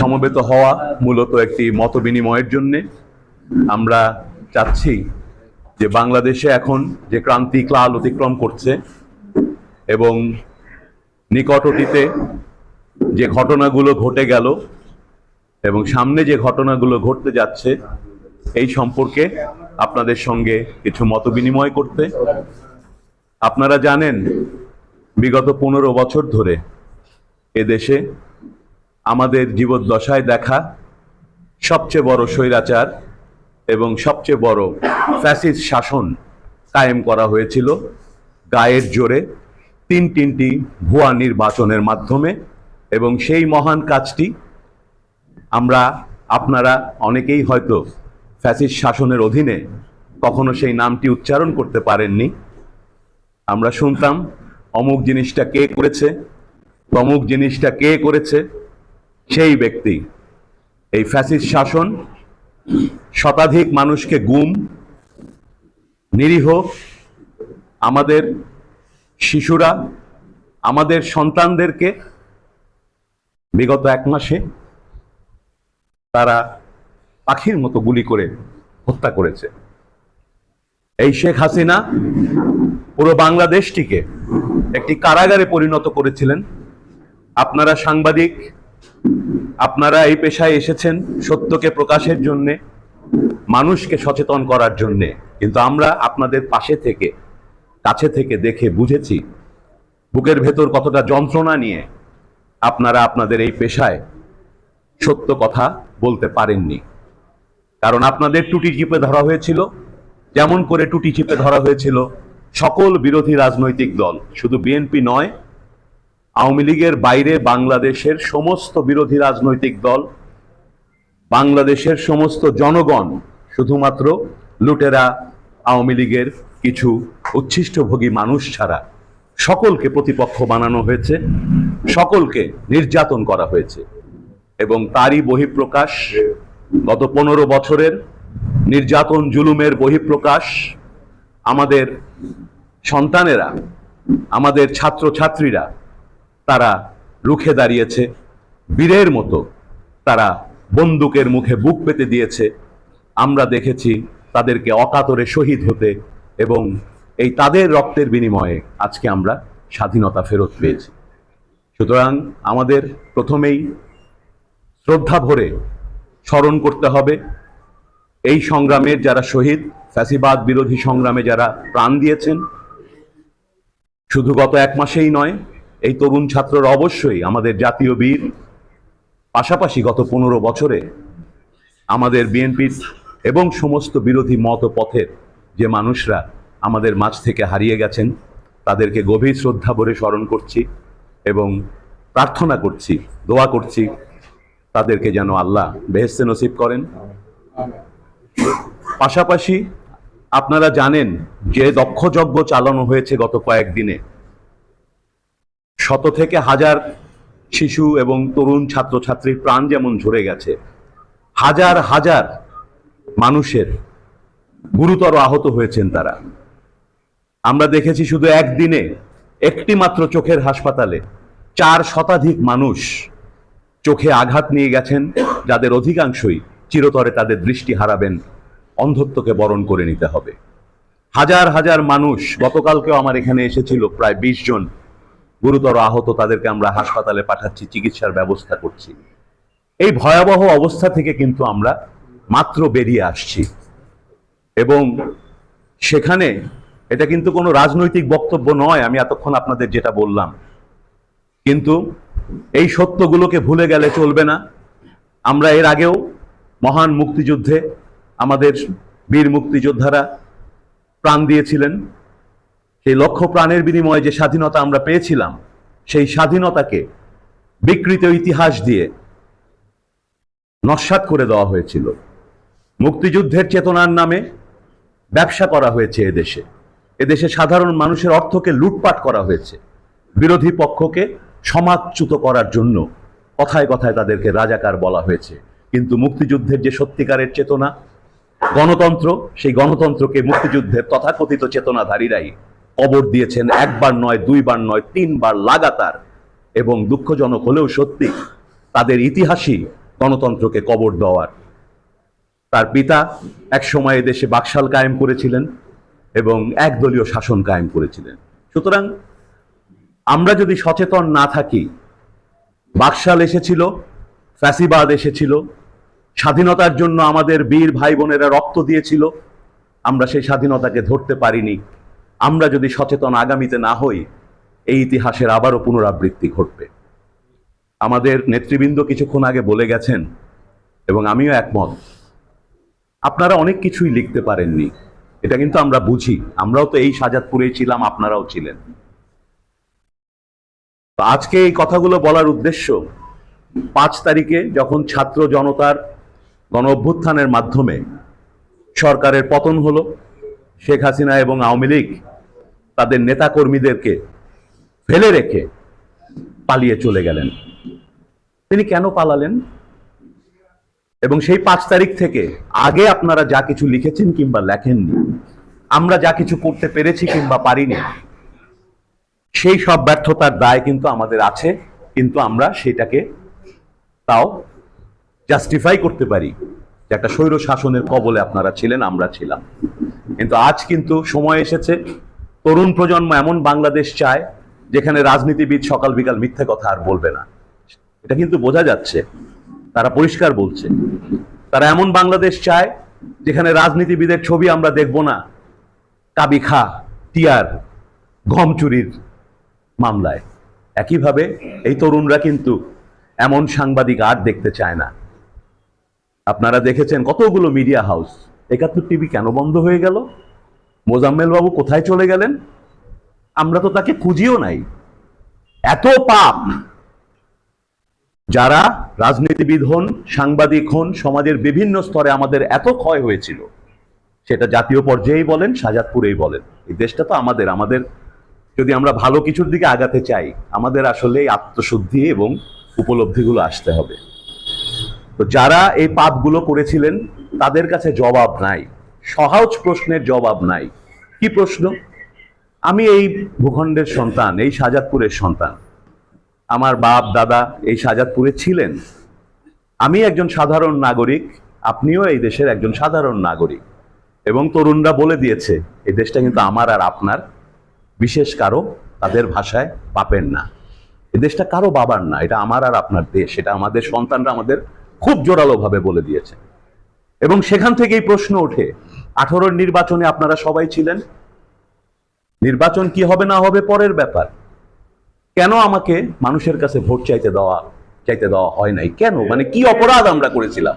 সমবেত হওয়া মূলত একটি মত বিনিময়ের জন্যে আমরা চাচ্ছি যে বাংলাদেশে এখন যে ক্রান্তি ক্লাল অতিক্রম করছে এবং নিকট অতীতে যে ঘটনাগুলো ঘটে গেল এবং সামনে যে ঘটনাগুলো ঘটতে যাচ্ছে, এই সম্পর্কে আপনাদের সঙ্গে কিছু মত বিনিময় করতে। আপনারা জানেন, বিগত পনেরো বছর ধরে এদেশে আমাদের জীবদ্দশায় দেখা সবচেয়ে বড় স্বৈরাচার এবং সবচেয়ে বড় ফ্যাসিস শাসন কায়েম করা হয়েছিল গায়ের জোরে তিন তিনটি ভুয়া নির্বাচনের মাধ্যমে এবং সেই মহান কাজটি আমরা আপনারা অনেকেই হয়তো ফ্যাসিস্ট শাসনের অধীনে কখনো সেই নামটি উচ্চারণ করতে পারেননি। আমরা শুনতাম, অমুক জিনিসটা কে করেছে, তমুক জিনিসটা কে করেছে সেই ব্যক্তি, এই ফ্যাসিস্ট শাসন শতাধিক মানুষকে গুম, নিরীহ, আমাদের শিশুরা, আমাদের সন্তানদেরকে বিগত এক মাসে তারা পাখির মতো গুলি করে হত্যা করেছে। এই শেখ হাসিনা পুরো বাংলাদেশটিকে একটি কারাগারে পরিণত করেছিলেন। আপনারা সাংবাদিক আপনারা এই পেশায় এসেছেন সত্যকে প্রকাশের জন্যে, মানুষকে সচেতন করার জন্যে। কিন্তু আমরা আপনাদের পাশে থেকে, কাছে থেকে দেখে বুঝেছি, বুকের ভেতর কতটা যন্ত্রণা নিয়ে আপনারা আপনাদের এই পেশায় সত্য কথা বলতে পারেননি। কারণ আপনাদের টুটি চিপে ধরা হয়েছিল, যেমন করে টুটি চিপে ধরা হয়েছিল সকল বিরোধী রাজনৈতিক দল, শুধু বিএনপি নয় আওয়ামী লীগের বাইরে বাংলাদেশের সমস্ত বিরোধী রাজনৈতিক দল, বাংলাদেশের সমস্ত জনগণ, শুধুমাত্র লুটেরা, আওয়ামী লীগের কিছু উচ্ছিষ্টভোগী মানুষ ছাড়া সকলকে প্রতিপক্ষ বানানো হয়েছে, সকলকে নির্যাতন করা হয়েছে এবং তারই বহিঃপ্রকাশ গত পনেরো বছরের নির্যাতন জুলুমের বহিঃপ্রকাশ আমাদের সন্তানেরা, আমাদের ছাত্রছাত্রীরা তারা রুখে দাঁড়িয়েছে। বীরের মতো তারা বন্দুকের মুখে বুক পেতে দিয়েছে। আমরা দেখেছি তাদেরকে অকাতরে শহীদ হতে এবং এই তাদের রক্তের বিনিময়ে আজকে আমরা স্বাধীনতা ফেরত পেয়েছি। সুতরাং আমাদের প্রথমেই শ্রদ্ধা ভরে স্মরণ করতে হবে, এই সংগ্রামের যারা শহীদ, ফ্যাসিবাদ বিরোধী সংগ্রামে যারা প্রাণ দিয়েছেন, শুধু গত এক মাসেই নয় এই তরুণ ছাত্ররা অবশ্যই আমাদের জাতীয় বীর। পাশাপাশি গত পনেরো বছরে আমাদের বিএনপির এবং সমস্ত বিরোধী মত পথের যে মানুষরা আমাদের মাঝ থেকে হারিয়ে গেছেন, তাদেরকে গভীর শ্রদ্ধা ভরে স্মরণ করছি এবং প্রার্থনা করছি, দোয়া করছি, তাদেরকে যেন আল্লাহ বেহেস্তে নসিব করেন। পাশাপাশি আপনারা জানেন যে দক্ষযজ্ঞ চালানো হয়েছে গত কয়েকদিনে। শত থেকে হাজার শিশু এবং তরুণ ছাত্রছাত্রীর প্রাণ যেমন ঝরে গেছে, হাজার হাজার মানুষের গুরুতর আহত হয়েছেন তারা। আমরা দেখেছি শুধু একদিনে, একটি মাত্র চোখের হাসপাতালে চার শতাধিক মানুষ চোখে আঘাত নিয়ে গেছেন, যাদের অধিকাংশই চিরতরে তাদের দৃষ্টি হারাবেন, অন্ধত্বকে বরণ করে নিতে হবে। হাজার হাজার মানুষ, গতকালকেও আমার এখানে এসেছিল প্রায় বিশ জন গুরুতর আহত তাদেরকে আমরা হাসপাতালে পাঠাচ্ছি, চিকিৎসার ব্যবস্থা করছি। এই ভয়াবহ অবস্থা থেকে কিন্তু আমরা মাত্র বেরিয়ে আসছি। এবং সেখানে এটা কিন্তু কোনো রাজনৈতিক বক্তব্য নয়, আমি এতক্ষণ আপনাদের যেটা বললাম। কিন্তু এই সত্যগুলোকে ভুলে গেলে চলবে না। আমরা এর আগেও মহান মুক্তিযুদ্ধে আমাদের বীর মুক্তিযোদ্ধারা প্রাণ দিয়েছিলেন। সেই লক্ষ প্রাণের বিনিময়ে যে স্বাধীনতা আমরা পেয়েছিলাম, সেই স্বাধীনতাকে বিকৃত ইতিহাস দিয়ে নস্বাত করে দেওয়া হয়েছিল। মুক্তিযুদ্ধের চেতনার নামে ব্যবসা করা হয়েছে এদেশে। এদেশে সাধারণ মানুষের অর্থকে লুটপাট করা হয়েছে। বিরোধী পক্ষকে সমাজচ্যুত করার জন্য কথায় কথায় তাদেরকে রাজাকার বলা হয়েছে। কিন্তু মুক্তিযুদ্ধের যে সত্যিকারের চেতনা, গণতন্ত্র, সেই গণতন্ত্রকে মুক্তিযুদ্ধের তথাকথিত চেতনাধারীরাই কবর দিয়েছেন, একবার নয়, দুইবার নয়, তিনবার লাগাতার এবং দুঃখজনক হলেও সত্যি তাদের ইতিহাসই গণতন্ত্রকে কবর দেওয়ার। তার পিতা এক সময় দেশে বাকশাল কায়েম করেছিলেন এবং একদলীয় শাসন কায়েম করেছিলেন। সুতরাং আমরা যদি সচেতন না থাকি, বাকশাল এসেছিল, ফ্যাসিবাদ এসেছিল, স্বাধীনতার জন্য আমাদের বীর ভাই বোনেরা রক্ত দিয়েছিল, আমরা সেই স্বাধীনতাকে ধরতে পারিনি। আমরা যদি সচেতন আগামীতে না হই, এই ইতিহাসের আবারও পুনরাবৃত্তি ঘটবে। আমাদের নেতৃবৃন্দ কিছুক্ষণ আগে বলে গেছেন, এবং আমিও একমত, আপনারা অনেক কিছুই লিখতে পারেননি। এটা কিন্তু আমরা বুঝি, আমরাও তো এই সাজাদপুরেই ছিলাম, আপনারাও ছিলেন। তো আজকে এই কথাগুলো বলার উদ্দেশ্য, পাঁচ তারিখে যখন ছাত্র জনতার গণ অভ্যুত্থানের মাধ্যমে সরকারের পতন হলো, শেখ হাসিনা এবং আওয়ামী লীগ তাদের নেতাকর্মীদেরকে ফেলে রেখে পালিয়ে চলে গেলেন। তিনি কেন পালালেন? এবং সেই পাঁচ তারিখ থেকে আগে আপনারা যা কিছু লিখেছেন কিংবা লেখেননি, আমরা যা কিছু করতে পেরেছি কিংবা পারিনি, সেই সব ব্যর্থতার দায় কিন্তু আমাদের আছে, কিন্তু আমরা সেটাকে তাও জাস্টিফাই করতে পারি যে একটা স্বৈর শাসনের কবলে আপনারা ছিলেন, আমরা ছিলাম। কিন্তু আজ কিন্তু সময় এসেছে তরুণ প্রজন্ম এমন বাংলাদেশ চায় যেখানে রাজনীতিবিদ সকাল বিকাল মিথ্যে কথা আর বলবে না। এটা কিন্তু বোঝা যাচ্ছে। তারা পরিষ্কার বলছে। তারা এমন বাংলাদেশ চায় যেখানে রাজনীতিবিদের ছবি আমরা দেখব না। কাবি খা, টিয়ার, গম চুরির মামলায়। একইভাবে এই তরুণরা কিন্তু এমন সাংবাদিক আর দেখতে চায় না। আপনারা দেখেছেন কতগুলো মিডিয়া হাউস একাত্তর টিভি কেন বন্ধ হয়ে গেল? মোজাম্মেল বাবু কোথায় চলে গেলেন? আমরা তো তাকে খুঁজিও নাই। এত পাপ। যারা রাজনীতিবিদ হন, সাংবাদিক হন, সমাজের বিভিন্ন স্তরে আমাদের এত ক্ষয় হয়েছিল, সেটা জাতীয় পর্যায়েই বলেন সাজাদপুরেই বলেন। এই দেশটা তো আমাদের আমাদের যদি আমরা ভালো কিছুর দিকে আগাতে চাই, আমাদের আসলে আত্মশুদ্ধি এবং উপলব্ধিগুলো আসতে হবে। তো যারা এই পাপগুলো করেছিলেন, তাদের কাছে জবাব নাই। সহজ প্রশ্নের জবাব নাই। কি প্রশ্ন? আমি এই ভূখণ্ডের সন্তান, এই সাজাদপুরের সন্তান। আমার বাপ, দাদা এই সাজাদপুরে ছিলেন। আমি একজন সাধারণ নাগরিক, আপনিও এই দেশের একজন সাধারণ নাগরিক। এবং তরুণরা বলে দিয়েছে, এই দেশটা কিন্তু আমার আর আপনার। বিশেষ কারও তাদের ভাষায় বাপের না। এ দেশটা কারও বাবার না, এটা আমার আর আপনার দেশ। এটা আমাদের সন্তানরা আমাদের খুব জোরালোভাবে বলে দিয়েছে। এবং সেখান থেকেই প্রশ্ন ওঠে আঠারোর নির্বাচনে আপনারা সবাই ছিলেন। নির্বাচন কি হবে না হবে পরের ব্যাপার। কেন আমাকে মানুষের কাছে ভোট চাইতে দেওয়া চাইতে দেওয়া হয় নাই? কেন? মানে কি অপরাধ আমরা করেছিলাম?